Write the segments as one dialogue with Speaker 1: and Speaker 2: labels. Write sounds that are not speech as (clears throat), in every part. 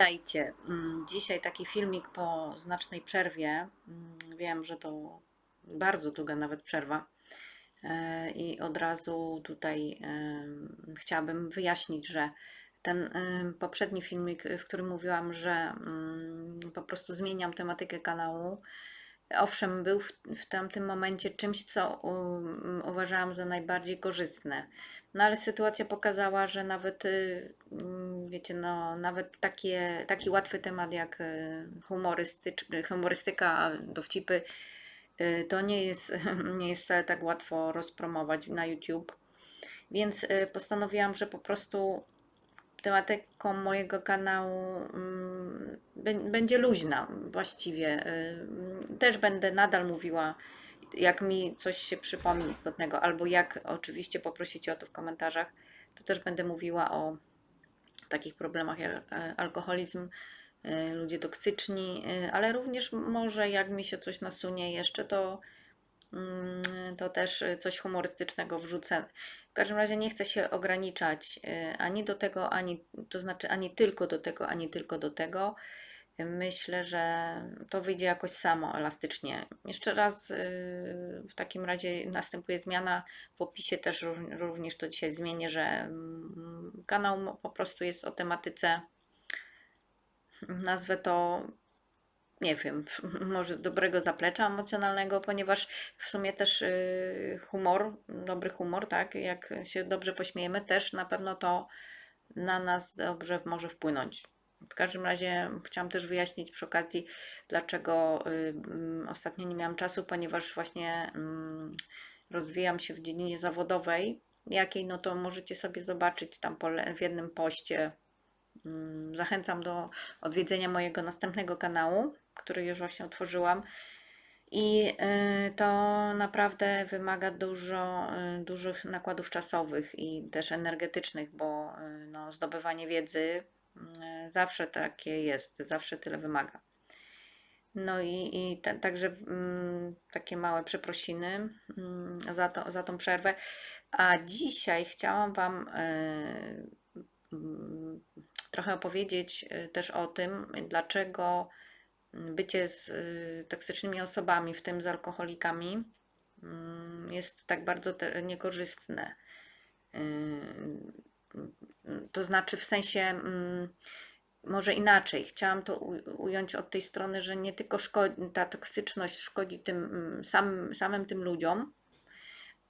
Speaker 1: Witajcie. Mm, Dzisiaj taki filmik po znacznej przerwie. Mm, Wiem, że to bardzo długa nawet przerwa. E, I od razu tutaj chciałabym wyjaśnić, że ten poprzedni filmik, w którym mówiłam, że mm, po prostu zmieniam tematykę kanału, owszem, był w, w tamtym momencie czymś, co um, uważałam za najbardziej korzystne. No ale sytuacja pokazała, że nawet, y, mm, wiecie, no, nawet takie, taki łatwy temat jak y, humorystyka, dowcipy, y, to nie jest, (laughs) nie jest wcale tak łatwo rozpromować na YouTube. Więc postanowiłam, że po prostu tematyką mojego kanału mm, będzie luźna właściwie. Y, Też będę nadal mówiła, jak mi coś się przypomni istotnego, albo jak oczywiście poprosicie o to w komentarzach, to też będę mówiła o takich problemach jak e, alkoholizm, y, ludzie toksyczni, y, ale również może jak mi się coś nasunie jeszcze, to to też coś humorystycznego wrzucę. W każdym razie nie chcę się ograniczać y, ani do tego, ani to znaczy ani tylko do tego, ani tylko do tego. Myślę, że to wyjdzie jakoś samo, elastycznie. Jeszcze raz y, w takim razie następuje zmiana. W opisie też ró- również to dzisiaj zmienię, że mm, kanał po prostu jest o tematyce, nazwę to nie wiem, (laughs) może dobrego zaplecza emocjonalnego, ponieważ w sumie też y, humor, dobry humor, tak, jak się dobrze pośmiejemy, też na pewno to na nas dobrze może wpłynąć. W każdym razie chciałam też wyjaśnić przy okazji, dlaczego y, mm, ostatnio nie miałam czasu, ponieważ właśnie mm, rozwijam się w dziedzinie zawodowej. Jakiej, no to możecie sobie zobaczyć tam w jednym poście. Mm, Zachęcam do odwiedzenia mojego następnego kanału, który już właśnie otworzyłam. I y, to naprawdę wymaga dużo, y, dużych nakładów czasowych i też energetycznych, bo y, no, zdobywanie wiedzy y, zawsze takie jest, zawsze tyle wymaga. No i, i także mm, takie małe przeprosiny mm, za, to, za tą przerwę. A dzisiaj chciałam Wam y, mm, trochę opowiedzieć y, też o tym, dlaczego bycie z y, toksycznymi osobami, w tym z alkoholikami, mm, jest tak bardzo niekorzystne. Y, To znaczy, w sensie, mm, może inaczej, chciałam to ująć od tej strony, że nie tylko ta toksyczność szkodzi tym mm, samym, samym tym ludziom,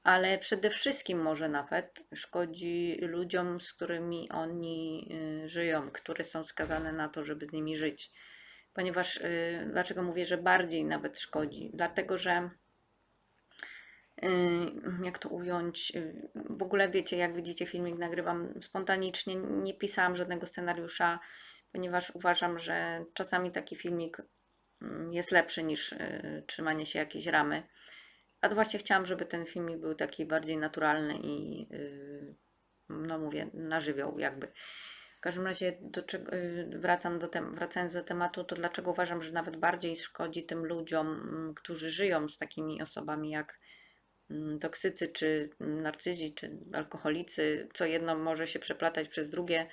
Speaker 1: ale przede wszystkim może nawet szkodzi ludziom, z którymi oni y, żyją, które są skazane na to, żeby z nimi żyć. Ponieważ, y, dlaczego mówię, że bardziej nawet szkodzi? Dlatego, że y, jak to ująć? y, W ogóle wiecie, jak widzicie, filmik nagrywam spontanicznie, nie pisałam żadnego scenariusza, ponieważ uważam, że czasami taki filmik mm, jest lepszy niż trzymanie się jakiejś ramy. A właśnie chciałam, żeby ten filmik był taki bardziej naturalny i no mówię, na żywioł jakby. W każdym razie do czego, yy, wracam do tem, wracając do tematu, to dlaczego uważam, że nawet bardziej szkodzi tym ludziom, mm, którzy żyją z takimi osobami jak mm, toksycy, czy narcyzi, czy alkoholicy, co jedno może się przeplatać przez drugie.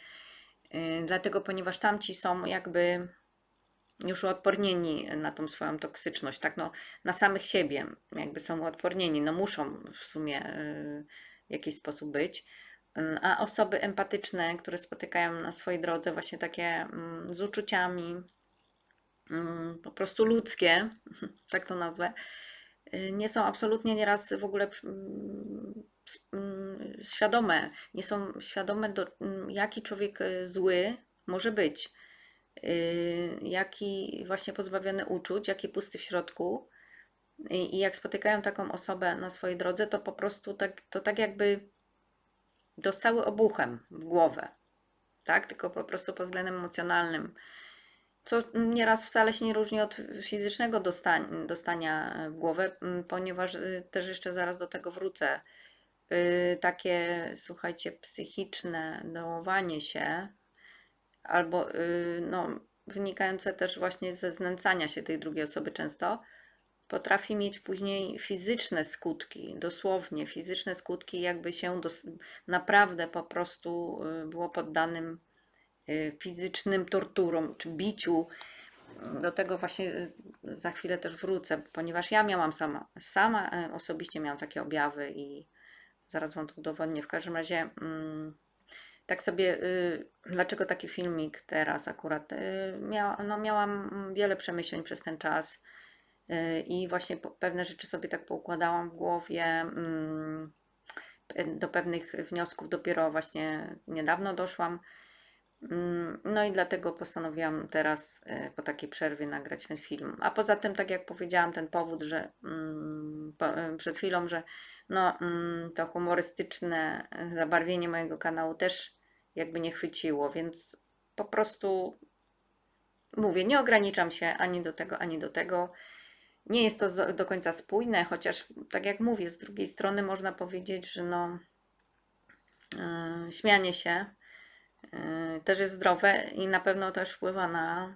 Speaker 1: Yy, dlatego, ponieważ tamci są jakby już uodpornieni na tą swoją toksyczność, tak no, na samych siebie, jakby są uodpornieni, no muszą w sumie y, w jakiś sposób być. A osoby empatyczne, które spotykają na swojej drodze, właśnie takie mm, z uczuciami, mm, po prostu ludzkie, (laughs) tak to nazwę, y, nie są absolutnie nieraz w ogóle mm, świadome, nie są świadome, do, jaki człowiek y, zły może być y, jaki właśnie pozbawiony uczuć, jaki pusty w środku. I jak spotykają taką osobę na swojej drodze, to po prostu tak, to tak jakby dostały obuchem w głowę, tak? Tylko po prostu pod względem emocjonalnym. Co nieraz wcale się nie różni od fizycznego dostań, dostania w głowę, m, ponieważ y, też jeszcze zaraz do tego wrócę. Y, Takie, słuchajcie, psychiczne dołowanie się, albo y, no, wynikające też właśnie ze znęcania się tej drugiej osoby często, potrafi mieć później fizyczne skutki, dosłownie fizyczne skutki, jakby się naprawdę po prostu y, było poddanym y, fizycznym torturom czy biciu. Do tego właśnie y, za chwilę też wrócę, ponieważ ja miałam sama, sama osobiście miałam takie objawy i zaraz Wam to udowodnię. W każdym razie mm, tak sobie, dlaczego taki filmik teraz akurat? No miałam wiele przemyśleń przez ten czas i właśnie pewne rzeczy sobie tak poukładałam w głowie. Mm, do pewnych wniosków dopiero właśnie niedawno doszłam. Mm, No i dlatego postanowiłam teraz e, po takiej przerwie nagrać ten film. A poza tym, tak jak powiedziałam, ten powód, że mm, e, przed chwilą, że no, to humorystyczne zabarwienie mojego kanału też jakby nie chwyciło, więc po prostu mówię, nie ograniczam się ani do tego, ani do tego. Nie jest to do końca spójne, chociaż tak jak mówię, z drugiej strony można powiedzieć, że no, e, śmianie się Yy, też jest zdrowe i na pewno też wpływa na,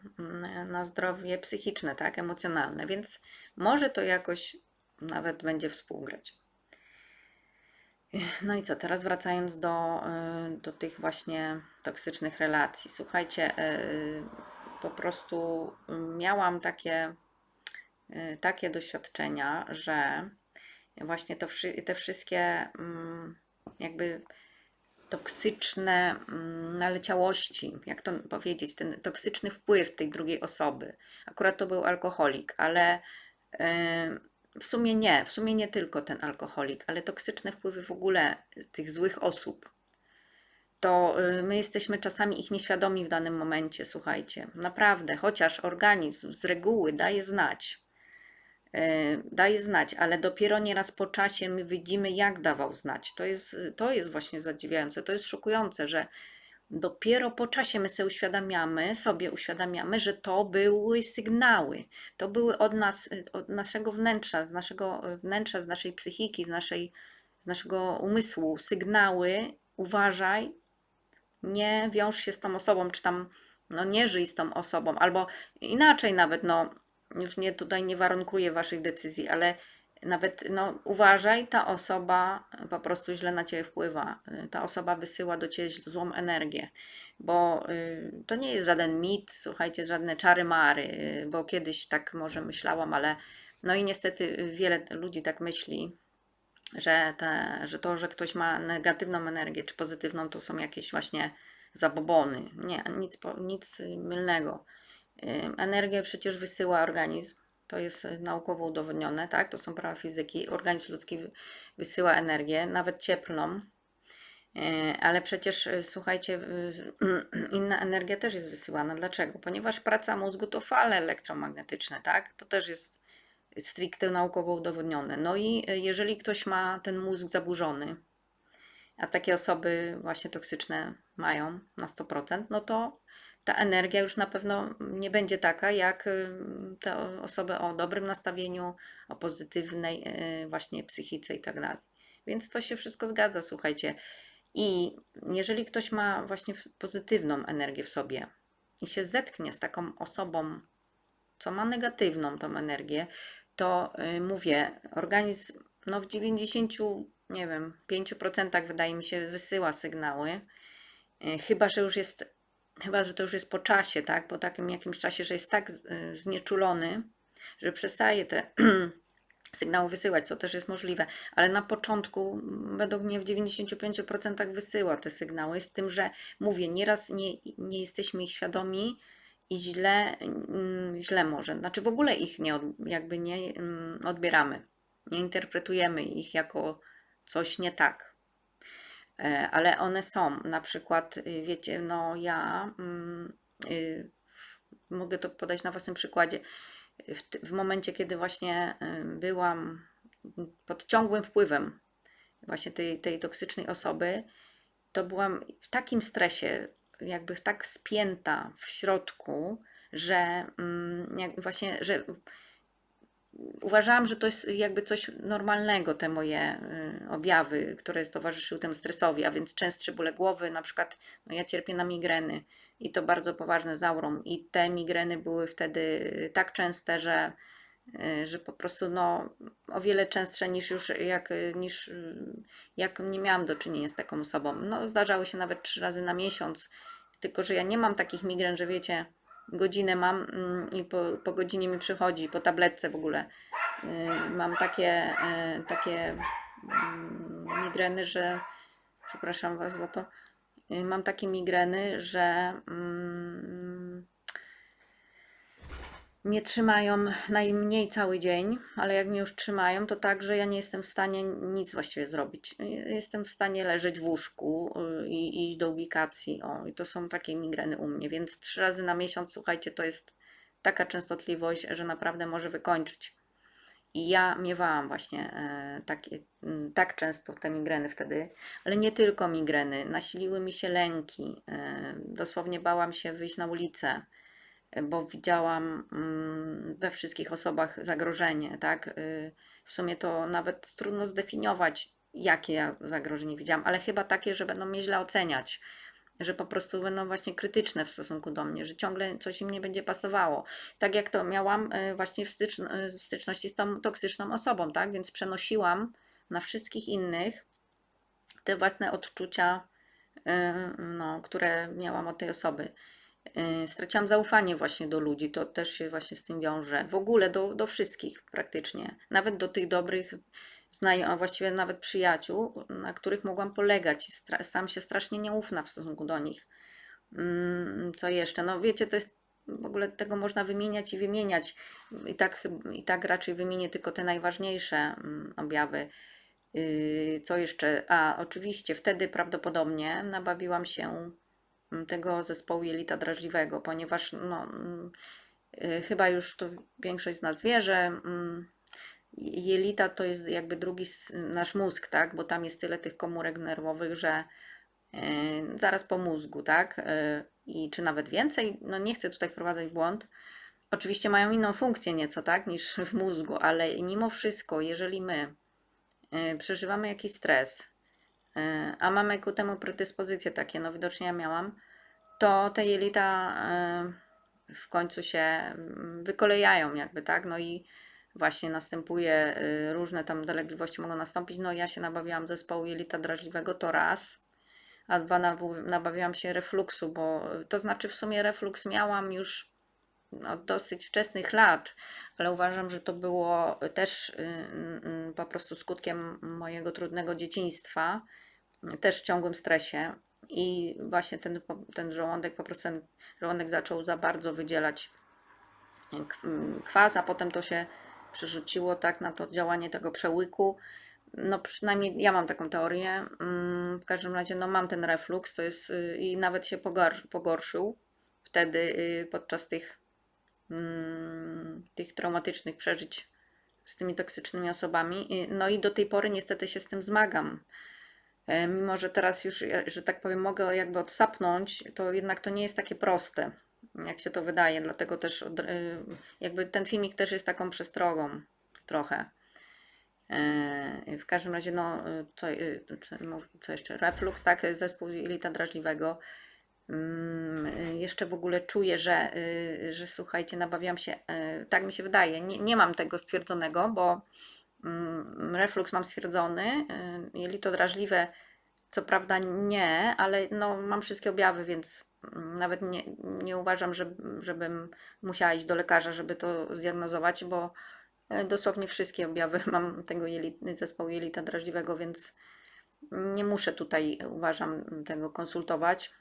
Speaker 1: na zdrowie psychiczne, tak, emocjonalne, więc może to jakoś nawet będzie współgrać. No i co, teraz wracając do, yy, do tych właśnie toksycznych relacji. Słuchajcie, po prostu miałam takie, takie doświadczenia, że właśnie to, te wszystkie mm, jakby toksyczne mm, naleciałości, jak to powiedzieć, ten toksyczny wpływ tej drugiej osoby. Akurat to był alkoholik, ale em, w sumie nie, w sumie nie tylko ten alkoholik, ale toksyczne wpływy w ogóle tych złych osób. To y, my jesteśmy czasami ich nieświadomi w danym momencie, słuchajcie. Naprawdę, chociaż organizm z reguły daje znać, y, daje znać, ale dopiero nieraz po czasie my widzimy, jak dawał znać. To jest, to jest właśnie zadziwiające, to jest szokujące, że dopiero po czasie my sobie uświadamiamy, sobie uświadamiamy, że to były sygnały. To były od nas, od naszego wnętrza, z naszego wnętrza, z naszej psychiki, z, naszej, z naszego umysłu sygnały. Uważaj, nie wiąż się z tą osobą, czy tam no nie żyj z tą osobą, albo inaczej nawet, no już nie tutaj nie warunkuję waszych decyzji, ale nawet no uważaj, ta osoba po prostu źle na ciebie wpływa. Ta osoba wysyła do ciebie złą energię, bo y, to nie jest żaden mit, słuchajcie, żadne czary mary, y, bo kiedyś tak może myślałam, ale no i niestety wiele ludzi tak myśli, że, te, że to, że ktoś ma negatywną energię czy pozytywną, to są jakieś właśnie zabobony. Nie, nic, nic mylnego. Energię przecież wysyła organizm. To jest y, naukowo udowodnione, tak? To są prawa fizyki. Organizm ludzki wy- wysyła energię, nawet cieplną. Yy, Ale przecież y, słuchajcie, y, (clears throat) inna energia też jest wysyłana. Dlaczego? Ponieważ praca mózgu to fale elektromagnetyczne, tak? To też jest stricte naukowo udowodnione. No i y, jeżeli ktoś ma ten mózg zaburzony, a takie osoby właśnie toksyczne mają na 100%, no to ta energia już na pewno nie będzie taka, jak y, te osoby o dobrym nastawieniu, o pozytywnej y, właśnie psychice i tak dalej. Więc to się wszystko zgadza, słuchajcie. I jeżeli ktoś ma właśnie pozytywną energię w sobie i się zetknie z taką osobą, co ma negatywną tą energię, to y, mówię, organizm no w 90, nie wiem, 5% wydaje mi się wysyła sygnały, chyba że już jest, chyba że to już jest po czasie, tak, po takim jakimś czasie, że jest tak y, znieczulony, że przestaje te (clears throat) sygnały wysyłać, co też jest możliwe, ale na początku mm, według mnie w 95% wysyła te sygnały, z tym, że mówię, nieraz nie, nie jesteśmy ich świadomi i źle, mm, źle może, znaczy w ogóle ich nie, jakby nie mm, odbieramy, nie interpretujemy ich jako coś nie tak. E, ale one są. Na przykład, y, wiecie, no ja mm, y, mogę to podać na własnym przykładzie. W, w momencie, kiedy właśnie y, byłam pod ciągłym wpływem właśnie tej, tej toksycznej osoby, to byłam w takim stresie, jakby tak spięta w środku, że mm, właśnie, że uważałam, że to jest jakby coś normalnego, te moje y, objawy, które towarzyszyły temu stresowi, a więc częstsze bóle głowy, na przykład no ja cierpię na migreny i to bardzo poważne z aurą i te migreny były wtedy tak częste, że, y, że po prostu no, o wiele częstsze niż już jak, niż jak nie miałam do czynienia z taką osobą. No, zdarzały się nawet trzy razy na miesiąc. Tylko, że ja nie mam takich migren, że wiecie, godzinę mam mm, i po, po godzinie mi przychodzi, po tabletce w ogóle. Y, Mam takie, y, takie mm, migreny, że przepraszam Was za to. Y, Mam takie migreny, że mm, mnie trzymają najmniej cały dzień, ale jak mnie już trzymają, to tak, że ja nie jestem w stanie nic właściwie zrobić. Jestem w stanie leżeć w łóżku y, i iść do ubikacji. O, i to są takie migreny u mnie, więc trzy razy na miesiąc, słuchajcie, to jest taka częstotliwość, że naprawdę może wykończyć. I ja miewałam właśnie m, tak często te migreny wtedy, ale nie tylko migreny. Nasiliły mi się lęki. E, dosłownie bałam się wyjść na ulicę, bo widziałam mm, we wszystkich osobach zagrożenie, tak? Y, W sumie to nawet trudno zdefiniować, jakie ja zagrożenie widziałam, ale chyba takie, że będą mnie źle oceniać. Że po prostu będą właśnie krytyczne w stosunku do mnie, że ciągle coś im nie będzie pasowało. Tak jak to miałam y, właśnie w, y, w styczności z tą toksyczną osobą, tak? Więc przenosiłam na wszystkich innych te własne odczucia, no, które miałam od tej osoby. Y, Straciłam zaufanie właśnie do ludzi, to też się właśnie z tym wiąże. W ogóle do, do wszystkich praktycznie, nawet do tych dobrych znajomych, właściwie nawet przyjaciół, na których mogłam polegać. Stra- Sam się strasznie nieufna w stosunku do nich. Mm, Co jeszcze? No wiecie, to jest w ogóle tego można wymieniać i wymieniać. I tak, i tak raczej wymienię tylko te najważniejsze mm, objawy. Yy, Co jeszcze? A, oczywiście wtedy prawdopodobnie nabawiłam się tego zespołu jelita drażliwego, ponieważ no, mm, y, chyba już to większość z nas wie, że mm, jelita to jest jakby drugi nasz mózg, tak? Bo tam jest tyle tych komórek nerwowych, że y, zaraz po mózgu, tak? Y, I czy nawet więcej, no nie chcę tutaj wprowadzać błąd. Oczywiście mają inną funkcję nieco, tak, niż w mózgu, ale mimo wszystko, jeżeli my y, przeżywamy jakiś stres, y, a mamy ku temu predyspozycje takie, no widocznie ja miałam, to te jelita y, w końcu się mm, wykolejają jakby, tak, no i właśnie następuje, y, różne tam dolegliwości mogą nastąpić, no ja się nabawiłam zespołu jelita drażliwego, to raz, a dwa nabawiłam się refluksu, bo to znaczy w sumie refluks miałam już od dosyć wczesnych lat, ale uważam, że to było też y, y, y, po prostu skutkiem mojego trudnego dzieciństwa, też w ciągłym stresie. I właśnie ten, ten żołądek, po prostu ten żołądek zaczął za bardzo wydzielać kwas, a potem to się przerzuciło tak na to działanie tego przełyku. No przynajmniej ja mam taką teorię. Mm, W każdym razie no mam ten refluks, to jest i nawet się pogor- pogorszył wtedy podczas tych tych traumatycznych przeżyć z tymi toksycznymi osobami. No i do tej pory niestety się z tym zmagam. E, Mimo, że teraz już, e, że tak powiem, mogę jakby odsapnąć, to jednak to nie jest takie proste, jak się to wydaje. Dlatego też y, jakby ten filmik też jest taką przestrogą trochę. E, W każdym razie, no, co, co jeszcze? Reflux, tak, zespół jelita drażliwego. Mm, y, Jeszcze w ogóle czuję, że, y, że słuchajcie, nabawiam się, y, tak mi się wydaje, nie, nie mam tego stwierdzonego, bo mm, reflux mam stwierdzony, y, jelito drażliwe, co prawda nie, ale no, mam wszystkie objawy, więc mm, nawet nie, nie uważam, że, żebym musiała iść do lekarza, żeby to zdiagnozować, bo y, dosłownie wszystkie objawy (laughs) mam tego jeli, zespołu jelita drażliwego, więc nie muszę tutaj, uważam, tego konsultować.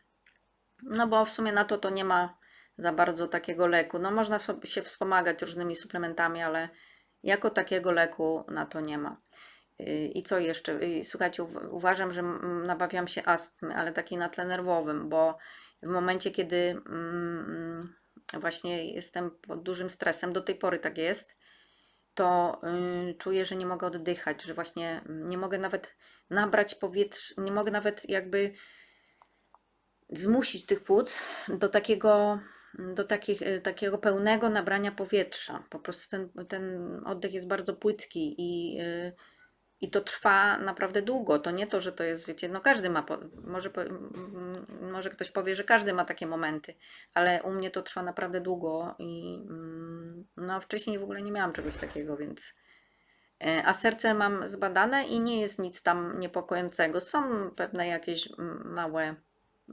Speaker 1: No bo w sumie na to to nie ma za bardzo takiego leku. No można sobie się wspomagać różnymi suplementami, ale jako takiego leku na to nie ma. Yy, I co jeszcze? Yy, Słuchajcie, uw- uważam, że mm, nabawiam się astmy, ale takiej na tle nerwowym, bo w momencie, kiedy mm, właśnie jestem pod dużym stresem, do tej pory tak jest, to y, czuję, że nie mogę oddychać, że właśnie nie mogę nawet nabrać powietrza, nie mogę nawet jakby zmusić tych płuc do takiego, do takich, y, takiego pełnego nabrania powietrza. Po prostu ten, ten oddech jest bardzo płytki i, y, i to trwa naprawdę długo. To nie to, że to jest, wiecie, no każdy ma, może, może ktoś powie, że każdy ma takie momenty, ale u mnie to trwa naprawdę długo i mm, no wcześniej w ogóle nie miałam czegoś takiego, więc E, A serce mam zbadane i nie jest nic tam niepokojącego. Są pewne jakieś małe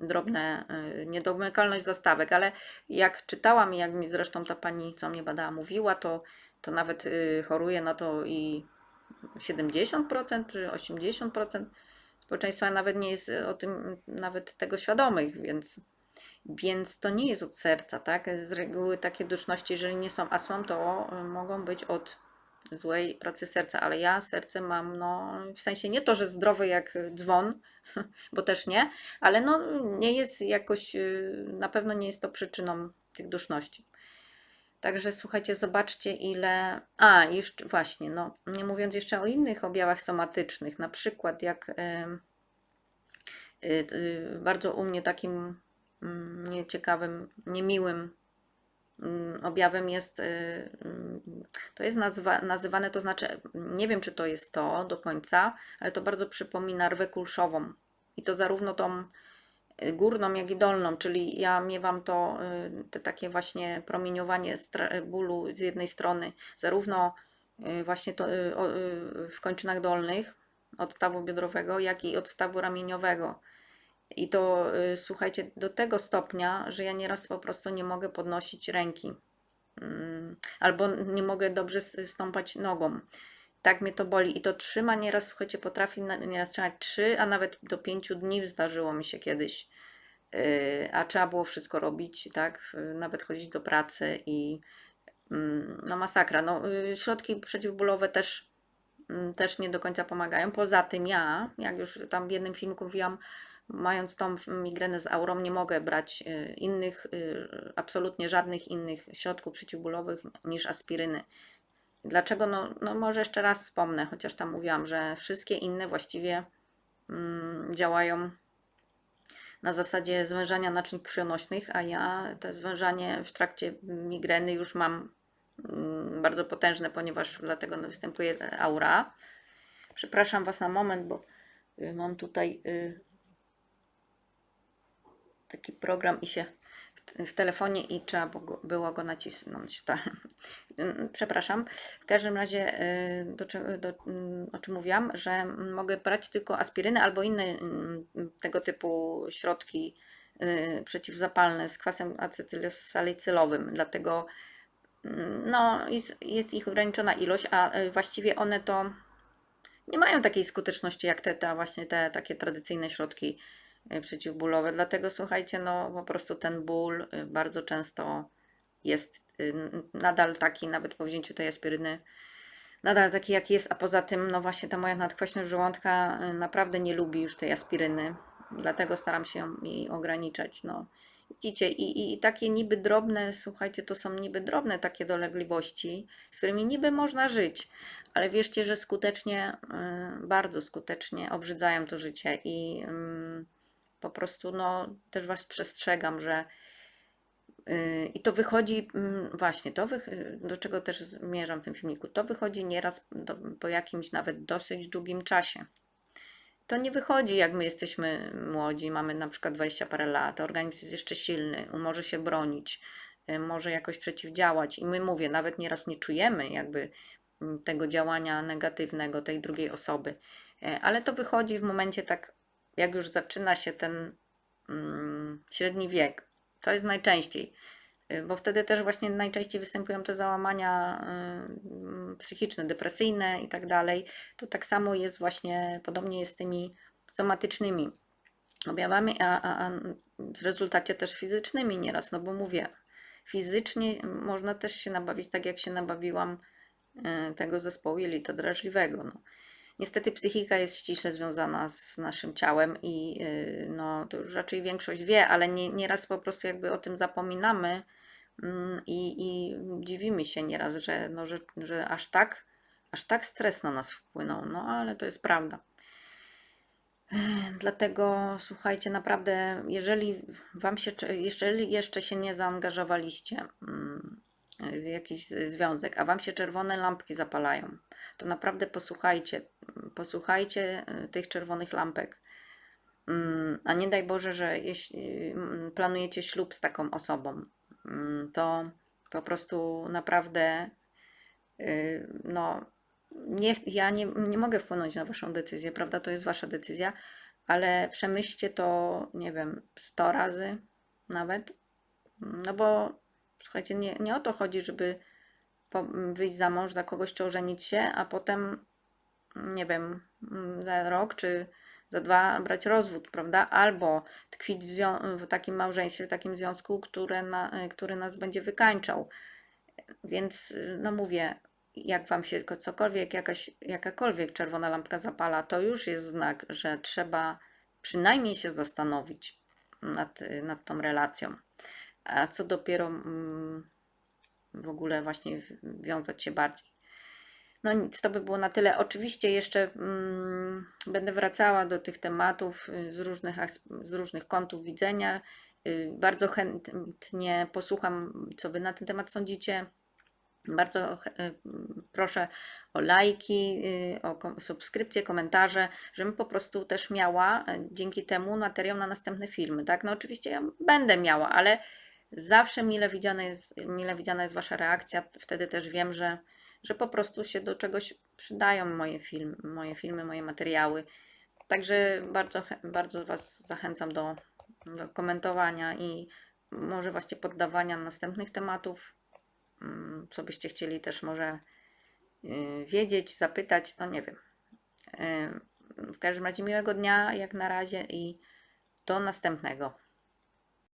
Speaker 1: drobne, y, niedomykalność zastawek, ale jak czytałam i jak mi zresztą ta pani, co mnie badała, mówiła, to, to nawet y, choruje na to i 70% czy 80% społeczeństwa nawet nie jest o tym nawet tego świadomych, więc, więc to nie jest od serca, tak? Z reguły takie duszności, jeżeli nie są astmą, to y, mogą być od złej pracy serca, ale ja serce mam, no w sensie nie to, że zdrowe jak dzwon, (laughs) bo też nie, ale no nie jest jakoś, y, na pewno nie jest to przyczyną tych duszności. Także słuchajcie, zobaczcie ile. A, jeszcze właśnie, no, nie mówiąc jeszcze o innych objawach somatycznych, na przykład jak y, y, bardzo u mnie takim mm, nieciekawym, niemiłym objawem jest, y, mm, to jest nazwa, nazywane, to znaczy, nie wiem czy to jest to do końca, ale to bardzo przypomina rwę kulszową. I to zarówno tą y, górną, jak i dolną, czyli ja miewam to, y, te takie właśnie promieniowanie bólu z jednej strony, zarówno właśnie to w kończynach dolnych od stawu biodrowego, jak i od stawu ramieniowego. I to y, słuchajcie, do tego stopnia, że ja nieraz po prostu nie mogę podnosić ręki. Mm, Albo nie mogę dobrze stąpać nogą. Tak mnie to boli. I to trzyma nieraz, słuchajcie, potrafi nieraz trzymać 3, a nawet do 5 dni zdarzyło mi się kiedyś. Yy, A trzeba było wszystko robić, tak? Nawet chodzić do pracy i mm, no masakra. No, yy, środki przeciwbólowe też, mm, też nie do końca pomagają. Poza tym ja, jak już tam w jednym filmiku mówiłam, mając tą migrenę z aurą, nie mogę brać y, innych, y, absolutnie żadnych innych środków przeciwbólowych niż aspiryny. Dlaczego? No, no może jeszcze raz wspomnę, chociaż tam mówiłam, że wszystkie inne właściwie mm, działają na zasadzie zwężania naczyń krwionośnych, a ja te zwężanie w trakcie migreny już mam mm, bardzo potężne, ponieważ dlatego występuje aura. Przepraszam Was na moment, bo y, mam tutaj y, taki program i się w, telefonie i trzeba było- go nacisnąć. Tak. (laughs) Przepraszam. W każdym razie, y, do, do, mm, o czym mówiłam, że mogę brać tylko aspirynę albo inne mm, tego typu środki y, przeciwzapalne z kwasem acetylsalicylowym. Dlatego mm, no, jest, jest ich ograniczona ilość, a y, właściwie one to nie mają takiej skuteczności jak te, te właśnie te takie tradycyjne środki przeciwbólowe. Dlatego słuchajcie, no po prostu ten ból y, bardzo często jest y, nadal taki, nawet po wzięciu tej aspiryny, nadal taki jaki jest, a poza tym, no właśnie ta moja nadkwaśność żołądka y, naprawdę nie lubi już tej aspiryny, dlatego staram się jej ograniczać, no. Widzicie, i, i, takie niby drobne, słuchajcie, to są niby drobne takie dolegliwości, z którymi niby można żyć, ale wierzcie, że skutecznie, bardzo skutecznie obrzydzają to życie i ym, po prostu, no, też Was przestrzegam, że Yy, I to wychodzi, mm, właśnie, to do czego też zmierzam w tym filmiku, to wychodzi nieraz do, po jakimś nawet dosyć długim czasie. To nie wychodzi, jak my jesteśmy młodzi, mamy na przykład 20 parę lat, organizm jest jeszcze silny, może się bronić, yy, może jakoś przeciwdziałać. I my, mówię, nawet nieraz nie czujemy jakby mm, tego działania negatywnego tej drugiej osoby, Yy, ale to wychodzi w momencie tak, jak już zaczyna się ten mm, średni wiek. To jest najczęściej. Y, Bo wtedy też właśnie najczęściej występują te załamania y, psychiczne, depresyjne i tak dalej. To tak samo jest właśnie, podobnie jest z tymi somatycznymi objawami, a, a, a w rezultacie też fizycznymi nieraz, no bo mówię, fizycznie można też się nabawić tak, jak się nabawiłam y, tego zespołu jelita drażliwego. No. Niestety psychika jest ściśle związana z naszym ciałem i yy, no, to już raczej większość wie, ale nie, nieraz po prostu jakby o tym zapominamy mm, i, i dziwimy się nieraz, że, no, że, że aż tak, aż tak stres na nas wpłynął, no ale to jest prawda. Dlatego słuchajcie, naprawdę, jeżeli wam się, jeżeli jeszcze się nie zaangażowaliście mm, w jakiś związek, a wam się czerwone lampki zapalają, to naprawdę posłuchajcie, posłuchajcie y, tych czerwonych lampek. Mm, A nie daj Boże, że jeśli mm, planujecie ślub z taką osobą, mm, to po prostu naprawdę y, no, nie, ja nie, nie mogę wpłynąć na waszą decyzję, prawda? To jest wasza decyzja, ale przemyślcie to, nie wiem, 100 razy nawet. No bo słuchajcie, nie, nie o to chodzi, żeby wyjść za mąż za kogoś czy ożenić się, a potem, nie wiem, mm, za rok czy za dwa brać rozwód, prawda? Albo tkwić w, w takim małżeństwie, w takim związku, które na, y, który nas będzie wykańczał. Więc, y, no mówię, jak Wam się ko- cokolwiek, jakaś, jakakolwiek czerwona lampka zapala, to już jest znak, że trzeba przynajmniej się zastanowić nad, y, nad tą relacją. A co dopiero mm, w ogóle właśnie wiązać się bardziej. No nic, to by było na tyle. Oczywiście jeszcze mm, będę wracała do tych tematów y, z różnych, z różnych kątów widzenia. Y, Bardzo chętnie posłucham, co Wy na ten temat sądzicie. Bardzo y, proszę o lajki, o subskrypcje, komentarze, żebym po prostu też miała dzięki temu materiał na następne filmy. Tak? No oczywiście ja będę miała, ale zawsze mile jest, mile widziana jest Wasza reakcja. Wtedy też wiem, że, że po prostu się do czegoś przydają moje filmy, moje, filmy, moje materiały. Także bardzo, bardzo Was zachęcam do, do komentowania i może właśnie poddawania następnych tematów, mm, co byście chcieli też może y, wiedzieć, zapytać, no nie wiem. Y, W każdym razie miłego dnia jak na razie i do następnego.